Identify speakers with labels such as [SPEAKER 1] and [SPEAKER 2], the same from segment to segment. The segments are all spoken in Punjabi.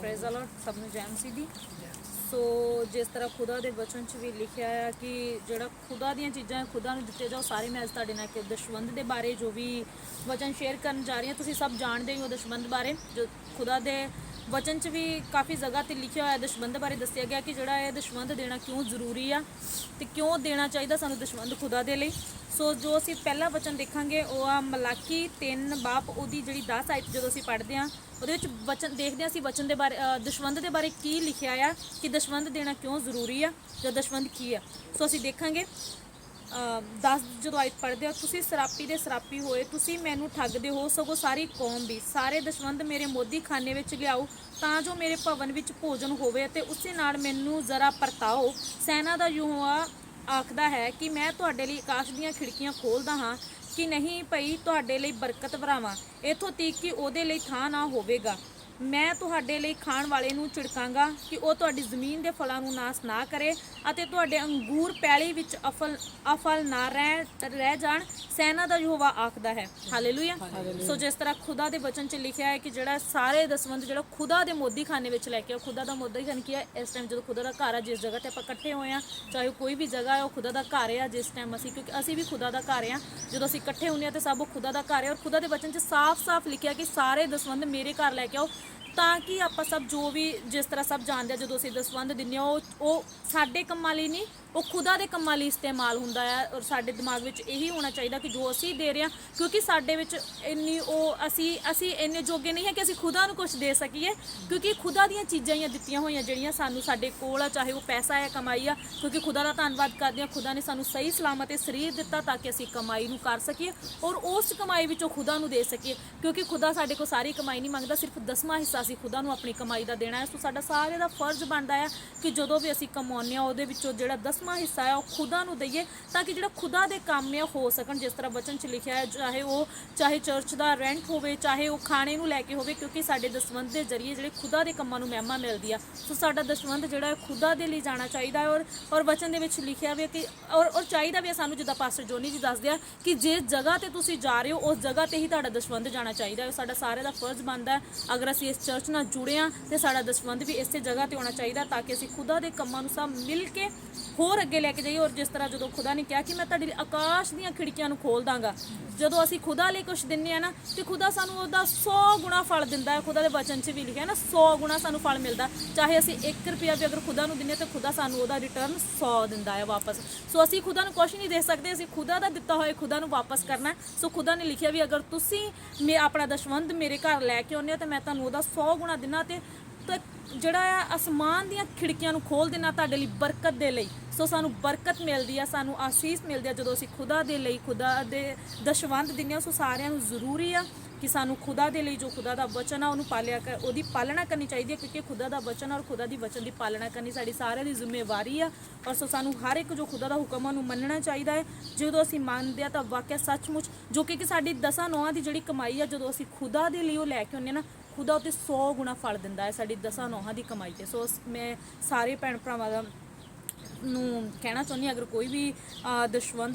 [SPEAKER 1] ਪ੍ਰੇਜ਼ ਅ ਲਾਰਡ ਸਭ ਨੂੰ ਜੈਮ ਸੀ ਦੀ ਸੋ ਜਿਸ ਤਰ੍ਹਾਂ ਖੁਦਾ ਦੇ ਵਚਨ 'ਚ ਵੀ ਲਿਖਿਆ ਹੈ ਕਿ ਜਿਹੜਾ ਖੁਦਾ ਦੀਆਂ ਚੀਜ਼ਾਂ, ਖੁਦਾ ਨੂੰ ਦਿੱਤੇ ਜਾਓ, ਸਾਰੇ ਮੈਂ ਅੱਜ ਤੁਹਾਡੇ ਨਾਲ ਕਿ ਦਸ਼ਵੰਦ ਦੇ ਬਾਰੇ ਜੋ ਵੀ ਵਚਨ ਸ਼ੇਅਰ ਕਰਨ ਜਾ ਰਹੀ ਹਾਂ, ਤੁਸੀਂ ਸਭ ਜਾਣਦੇ ਹੀ ਹੋ ਦਸ਼ਵੰਦ ਬਾਰੇ। ਜੋ ਖੁਦਾ ਦੇ ਵਚਨ 'ਚ ਵੀ ਕਾਫੀ ਜਗ੍ਹਾ ਤੇ ਲਿਖਿਆ ਹੋਇਆ ਹੈ ਦਸ਼ਵੰਦ ਬਾਰੇ ਦੱਸਿਆ ਗਿਆ ਕਿ ਜਿਹੜਾ ਇਹ ਦਸ਼ਵੰਦ ਦੇਣਾ ਕਿਉਂ ਜ਼ਰੂਰੀ ਆ ਤੇ ਕਿਉਂ ਦੇਣਾ ਚਾਹੀਦਾ ਸਾਨੂੰ ਦਸ਼ਵੰਦ ਖੁਦਾ ਦੇ ਲਈ। ਸੋ ਜੋ ਅਸੀਂ ਪਹਿਲਾ ਵਚਨ ਦੇਖਾਂਗੇ ਉਹ ਆ ਮਲਾਕੀ 3 ਬਾਪ ਉਹਦੀ ਜਿਹੜੀ 10 ਆਇਤ ਜਦੋਂ ਅਸੀਂ ਪੜ੍ਹਦੇ ਆ ਉਹਦੇ ਵਿੱਚ ਵਚਨ ਦੇਖਦੇ ਹਾਂ ਅਸੀਂ ਵਚਨ ਦੇ ਬਾਰੇ ਅ, ਦਸ਼ਵੰਧ ਦੇ ਬਾਰੇ ਕੀ ਲਿਖਿਆ ਆ ਕਿ ਦਸ਼ਵੰਧ ਦੇਣਾ ਕਿਉਂ ਜ਼ਰੂਰੀ ਆ ਜਾਂ ਦਸ਼ਵੰਧ ਕੀ ਆ। ਸੋ ਅਸੀਂ ਦੇਖਾਂਗੇ 10 ਜਦੋਂ ਆਇਤ ਪੜ੍ਹਦੇ ਆ ਤੁਸੀਂ ਸਰਾਪੀ ਦੇ ਸਰਾਪੀ ਹੋਏ ਤੁਸੀਂ ਮੈਨੂੰ ਠੱਗਦੇ ਹੋ ਸਗੋਂ ਸਾਰੀ ਕੌਮ ਵੀ। ਸਾਰੇ ਦਸ਼ਵੰਧ ਮੇਰੇ ਮੋਦੀ ਖਾਨੇ ਵਿੱਚ ਲਿਆਓ ਤਾਂ ਜੋ ਮੇਰੇ ਭਵਨ ਵਿੱਚ ਭੋਜਨ ਹੋਵੇ ਅਤੇ ਉਸੇ ਨਾਲ ਮੈਨੂੰ ਜ਼ਰਾ ਪਰਤਾਓ। ਸੈਨਾ ਦਾ ਯਹੋਵਾ ਆਖਦਾ ਹੈ ਕਿ ਮੈਂ ਤੁਹਾਡੇ ਲਈ ਆਕਾਸ਼ ਦੀਆਂ ਖਿੜਕੀਆਂ ਖੋਲਦਾ ਹਾਂ ਕਿ ਨਹੀਂ ਭਈ ਤੁਹਾਡੇ ਲਈ ਬਰਕਤ ਭਰਾਵਾਂ। ਇਥੋਂ ਤੀਕ ਕਿ ਉਹਦੇ ਲਈ ਥਾਂ ਨਾ ਹੋਵੇਗਾ। ਮੈਂ ਤੁਹਾਡੇ ਲਈ ਖਾਣ ਵਾਲੇ ਨੂੰ ਝਿੜਕਾਂਗਾ ਕਿ ਉਹ ਤੁਹਾਡੀ ਜ਼ਮੀਨ ਦੇ ਫਲਾਂ ਨੂੰ ਨਾਸ ਨਾ ਕਰੇ ਅਤੇ ਤੁਹਾਡੇ ਅੰਗੂਰ ਪੈਲੀ ਵਿੱਚ ਅਫਲ ਅਫਲ ਨਾ ਰਹਿ ਰਹਿ ਜਾਣ ਸੈਨਾ ਦਾ ਯਹੋਵਾ ਆਖਦਾ ਹੈ। ਹਾਲੇਲੂਇਆ ਸੋ ਜਿਸ ਤਰ੍ਹਾਂ ਖੁਦਾ ਦੇ ਬਚਨ 'ਚ ਲਿਖਿਆ ਹੈ ਕਿ ਜਿਹੜਾ ਸਾਰੇ ਦਸਵੰਦ ਜਿਹੜਾ ਖੁਦਾ ਦੇ ਮੋਦੀ ਖਾਨੇ ਵਿੱਚ ਲੈ ਕੇ ਆਓ ਖੁਦਾ ਦਾ ਮੋਦੀ ਖਾਨ ਕੀ ਹੈ? ਇਸ ਟਾਈਮ ਜਦੋਂ ਖੁਦਾ ਦਾ ਘਰ ਆ ਜਿਸ ਜਗ੍ਹਾ ਤੇ ਆਪਾਂ ਇਕੱਠੇ ਹੋਏ ਆ ਚਾਹੇ ਕੋਈ ਵੀ ਜਗ੍ਹਾ ਹੈ ਉਹ ਖੁਦਾ ਦਾ ਘਰ ਆ ਜਿਸ ਟਾਈਮ ਅਸੀਂ ਕਿਉਂਕਿ ਅਸੀਂ ਵੀ ਖੁਦਾ ਦਾ ਘਰ ਆ ਜਦੋਂ ਅਸੀਂ ਇਕੱਠੇ ਹੁੰਦੇ ਆ ਤੇ ਸਭ ਉਹ ਖੁਦਾ ਦਾ ਘਰ ਹੈ ਔਰ ਖੁਦਾ ਦੇ ਬਚਨ 'ਚ ਸਾਫ਼-ਸਾਫ਼ ਲਿਖਿਆ ਕਿ ਸਾਰੇ ਦਸਵੰਦ ਮੇਰੇ ਘਰ ਲੈ ਕੇ ਆਓ ਤਾਂ ਕਿ ਆਪਾਂ ਸਭ ਜੋ ਵੀ ਜਿਸ ਤਰ੍ਹਾਂ ਸਭ ਜਾਣਦੇ ਆ, ਜਦੋਂ ਅਸੀਂ ਦਸਵੰਧ ਦਿੰਦੇ ਆ, ਉਹ ਉਹ ਸਾਡੇ ਕੰਮਾਂ ਲਈ ਨਹੀਂ, ਉਹ ਖੁਦਾ ਦੇ ਕੰਮਾਂ ਲਈ ਇਸਤੇਮਾਲ ਹੁੰਦਾ ਆ ਔਰ ਸਾਡੇ ਦਿਮਾਗ ਵਿੱਚ ਇਹੀ ਹੋਣਾ ਚਾਹੀਦਾ ਕਿ ਜੋ ਅਸੀਂ ਦੇ ਰਹੇ ਹਾਂ ਕਿਉਂਕਿ ਸਾਡੇ ਵਿੱਚ ਇੰਨੀ ਉਹ ਅਸੀਂ ਅਸੀਂ ਇੰਨੇ ਜੋਗੇ ਨਹੀਂ ਹੈ ਕਿ ਅਸੀਂ ਖੁਦਾ ਨੂੰ ਕੁਝ ਦੇ ਸਕੀਏ, ਕਿਉਂਕਿ ਖੁਦਾ ਦੀਆਂ ਚੀਜ਼ਾਂ ਹੀ ਦਿੱਤੀਆਂ ਹੋਈਆਂ ਜਿਹੜੀਆਂ ਸਾਨੂੰ ਸਾਡੇ ਕੋਲ ਆ, ਚਾਹੇ ਉਹ ਪੈਸਾ ਹੈ ਕਮਾਈ ਆ, ਕਿਉਂਕਿ ਖੁਦਾ ਦਾ ਧੰਨਵਾਦ ਕਰਦੇ ਹਾਂ ਖੁਦਾ ਨੇ ਸਾਨੂੰ ਸਹੀ ਸਲਾਮਤ ਤੇ ਸਰੀਰ ਦਿੱਤਾ ਤਾਂ ਕਿ ਅਸੀਂ ਕਮਾਈ ਨੂੰ ਕਰ ਸਕੀਏ ਔਰ ਉਸ ਕਮਾਈ ਵਿੱਚੋਂ ਖੁਦਾ ਨੂੰ ਦੇ ਸਕੀਏ, ਕਿਉਂਕਿ ਖੁਦਾ ਸਾਡੇ ਕੋਲ ਸਾਰੀ ਕਮਾਈ ਨਹੀਂ ਮੰਗਦਾ, ਸਿਰਫ ਦਸਵਾਂ ਹਿੱਸਾ ਅਸੀਂ ਖੁਦਾ ਨੂੰ ਆਪਣੀ ਕਮਾਈ ਦਾ ਦੇਣਾ ਹੈ। ਸੋ ਸਾਡਾ ਸਾਰਿਆਂ ਦਾ ਫਰਜ਼ ਬਣਦਾ ਹੈ ਕਿ ਜਦੋਂ ਵੀ ਅਸੀਂ ਕਮਾਉਂਦੇ ਹਾਂ, ਉਹਦੇ ਵਿੱਚੋਂ ਜਿਹੜਾ ਦਸਵਾਂ ਹਿੱਸਾ ਹੈ, ਉਹ ਖੁਦਾ ਨੂੰ ਦਈਏ ਤਾਂ ਕਿ ਜਿਹੜਾ ਖੁਦਾ ਦੇ ਕੰਮ ਹੈ ਹੋ ਸਕਣ। ਜਿਸ ਤਰ੍ਹਾਂ ਬਚਨ 'ਚ ਲਿਖਿਆ ਹੈ, ਚਾਹੇ ਉਹ, ਚਾਹੇ ਚਰਚ ਦਾ ਰੈਂਟ ਹੋਵੇ, ਚਾਹੇ ਉਹ ਖਾਣੇ ਨੂੰ ਲੈ ਕੇ ਹੋਵੇ, ਕਿਉਂਕਿ ਸਾਡੇ ਦਸਵੰਧ ਦੇ ਜ਼ਰੀਏ ਜਿਹੜੇ ਖੁਦਾ ਦੇ ਕੰਮਾਂ ਨੂੰ ਮਹਿਮਾ ਮਿਲਦੀ ਆ। ਸੋ ਸਾਡਾ ਦਸਵੰਧ ਜਿਹੜਾ ਹੈ ਖੁਦਾ ਦੇ ਲਈ ਜਾਣਾ ਚਾਹੀਦਾ ਹੈ ਔਰ ਔਰ ਵਚਨ ਦੇ ਵਿੱਚ ਲਿਖਿਆ ਵੀ ਹੈ ਕਿ, ਔਰ ਔਰ ਚਾਹੀਦਾ ਵੀ ਹੈ ਸਾਨੂੰ, ਜਿੱਦਾਂ ਪਾਸਟਰ ਜੋਨੀ ਜੀ ਦੱਸਦੇ ਆ ਕਿ ਜੇ ਜਗ੍ਹਾ ਤੇ ਤੁਸੀਂ ਜਾ ਰਹੇ ਹੋ, ਉਸ ਜਗ੍ਹਾ ਤੇ ਹੀ ਤੁਹਾਡਾ ਦਸਵੰਧ ਜਾਣਾ ਚਾਹੀਦਾ ਹੈ। ਸਾਡਾ ਸਾਰਿਆਂ ਦਾ ਫਰਜ਼ ਬਣਦਾ ਹੈ, ਅਗਰ ਅਸੀਂ ਇਸ ਚਰਚ ਨਾਲ ਜੁੜੇ ਆ ਤੇ ਸਾਡਾ ਦਸਵੰਧ ਵੀ ਇਸੇ ਜਗ੍ਹਾ ਤੇ ਹੋਣਾ ਚਾਹੀਦਾ ਤਾਂ ਕਿ ਅਸੀਂ ਖੁਦਾ ਦੇ ਕੰਮਾਂ ਨੂੰ ਸਭ ਮਿਲ ਕੇ ਹੋਰ ਅੱਗੇ ਲੈ ਕੇ ਜਾਈਏ ਔਰ ਜਿਸ ਤਰ੍ਹਾਂ ਜਦੋਂ ਖੁਦਾ ਨੇ ਕਿਹਾ ਕਿ ਮੈਂ ਤੁਹਾਡੇ ਲਈ ਆਕਾਸ਼ ਦੀਆਂ ਖਿੜਕੀਆਂ ਨੂੰ ਖੋਲ ਦਾਂਗਾ ਜਦੋਂ ਅਸੀਂ ਖੁਦਾ ਲਈ ਕੁਝ ਦਿੰਨੇ ਆ ਨਾ, ਤੇ ਖੁਦਾ ਸਾਨੂੰ ਉਹਦਾ 100 ਗੁਣਾ ਫਲ ਦਿੰਦਾ ਹੈ, ਖੁਦਾ ਦੇ ਵਚਨ 'ਚ ਵੀ ਲਿਖਿਆ ਨਾ 100 ਗੁਣਾ ਸਾਨੂੰ ਫਲ ਮਿਲਦਾ, ਚਾਹੇ ਅਸੀਂ 1 ਰੁਪਿਆ ਵੀ ਅਗਰ ਖੁਦਾ ਨੂੰ ਦਿੰਨੇ ਤਾਂ ਖੁਦਾ ਸਾਨੂੰ ਉਹਦਾ ਰਿਟਰਨ 100 ਦਿੰਦਾ ਹੈ ਵਾਪਸ। ਸੋ ਅਸੀਂ ਖੁਦਾ ਨੂੰ ਕੁਝ ਨਹੀਂ ਦੇ ਸਕਦੇ, ਅਸੀਂ ਖੁਦਾ ਦਾ ਦਿੱਤਾ ਹੋਇਆ ਖੁਦਾ ਨੂੰ ਵਾਪਸ ਕਰਨਾ ਸੋ ਖੁਦਾ ਨੇ ਲਿਖਿਆ ਵੀ ਅਗਰ ਤੁਸੀਂ ਮੇ, ਆਪਣਾ ਦਸ਼ਵੰਦ ਮੇਰੇ ਘਰ ਲੈ ਕੇ ਆਉਂਦੇ ਹੋ, ਤਾਂ ਮੈਂ ਤੁਹਾਨੂੰ ਉਹਦਾ 100 ਗੁਣਾ ਦਿਨਾ, ਤੇ ਤੇ ਜਿਹੜਾ ਆ ਅਸਮਾਨ ਦੀਆਂ ਖਿੜਕੀਆਂ ਨੂੰ ਖੋਲ ਦੇਣਾ ਤੁਹਾਡੇ ਲਈ ਬਰਕਤ ਦੇ ਲਈ। ਸੋ ਸਾਨੂੰ ਬਰਕਤ ਮਿਲਦੀ ਆ, ਸਾਨੂੰ ਆਸੀਸ ਮਿਲਦੀ ਆ ਜਦੋਂ ਅਸੀਂ ਖੁਦਾ ਦੇ ਲਈ, ਖੁਦਾ ਦੇ ਦਸ਼ਵੰਦ ਦਿੰਦੇ ਹਾਂ, ਸੋ ਸਾਰਿਆਂ ਨੂੰ ਜ਼ਰੂਰੀ ਆ ਕਿ ਸਾਨੂੰ ਖੁਦਾ ਦੇ ਲਈ ਜੋ ਖੁਦਾ ਦਾ ਵਚਨ ਆ, ਉਹਨੂੰ ਪਾਲਿਆ ਕਰ ਉਹਦੀ ਪਾਲਣਾ ਕਰਨੀ ਚਾਹੀਦੀ ਹੈ, ਕਿਉਂਕਿ ਖੁਦਾ ਦਾ ਵਚਨ ਔਰ ਖੁਦਾ ਦੀ ਵਚਨ ਦੀ ਪਾਲਣਾ ਕਰਨੀ ਸਾਡੀ ਸਾਰਿਆਂ ਦੀ ਜ਼ਿੰਮੇਵਾਰੀ ਆ। ਔਰ ਸੋ ਸਾਨੂੰ ਹਰ ਇੱਕ ਜੋ ਖੁਦਾ ਦਾ ਹੁਕਮ ਆ, ਉਹਨੂੰ ਮੰਨਣਾ ਚਾਹੀਦਾ ਹੈ। ਜਦੋਂ ਅਸੀਂ ਮੰਨਦੇ ਆ ਤਾਂ ਵਾਕਿਆ ਸੱਚਮੁੱਚ ਜੋ ਕਿ ਸਾਡੀ ਦਸਾਂ ਨੌਹਾਂ ਦੀ ਜਿਹੜੀ ਕਮਾਈ ਆ, ਜਦੋਂ ਅਸੀਂ ਖੁਦਾ ਦੇ ਲਈ ਉਹ ਲੈ ਕੇ ਆਉਂਦੇ ਹਾਂ ਨਾ, ਖੁਦਾ ਉਤੇ 100 ਗੁਣਾ ਫਲ ਦਿੰਦਾ ਹੈ ਸਾਡੀ ਦਸਾਂ ਨੌਹਾਂ ਦੀ ਕਮਾਈ ਤੇ। ਸੋ, ਮੈਂ ਸਾਰੇ ਭੈਣ ਭਰਾਵਾਂ ਦਾ ਨੂੰ ਕਹਿਣਾ ਚਾਹੁੰਦੀ ਹਾਂ, ਅਗਰ ਕੋਈ ਵੀ ਅ,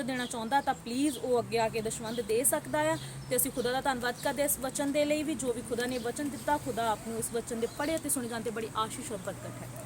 [SPEAKER 1] ਦੇਣਾ ਚਾਹੁੰਦਾ ਤਾਂ ਪਲੀਜ਼ ਉਹ ਅੱਗੇ ਆ ਕੇ ਦਸ਼ਵੰਧ ਦੇ ਸਕਦਾ ਆ ਤੇ ਅਸੀਂ ਖੁਦਾ ਦਾ ਧੰਨਵਾਦ ਕਰਦੇ ਹਾਂ ਇਸ ਵਚਨ ਦੇ ਲਈ ਵੀ ਜੋ ਵੀ ਖੁਦਾ ਨੇ ਵਚਨ ਦਿੱਤਾ ਖੁਦਾ ਆਪ ਨੂੰ ਇਸ ਵਚਨ ਦੇ ਪੜ੍ਹੇ ਤੇ ਸੁਣੇ ਜਾਣ ਤੇ ਬੜੀ ਆਸ਼ੀਸ਼ ਔਰ ਬਰਕਤ ਹੈ।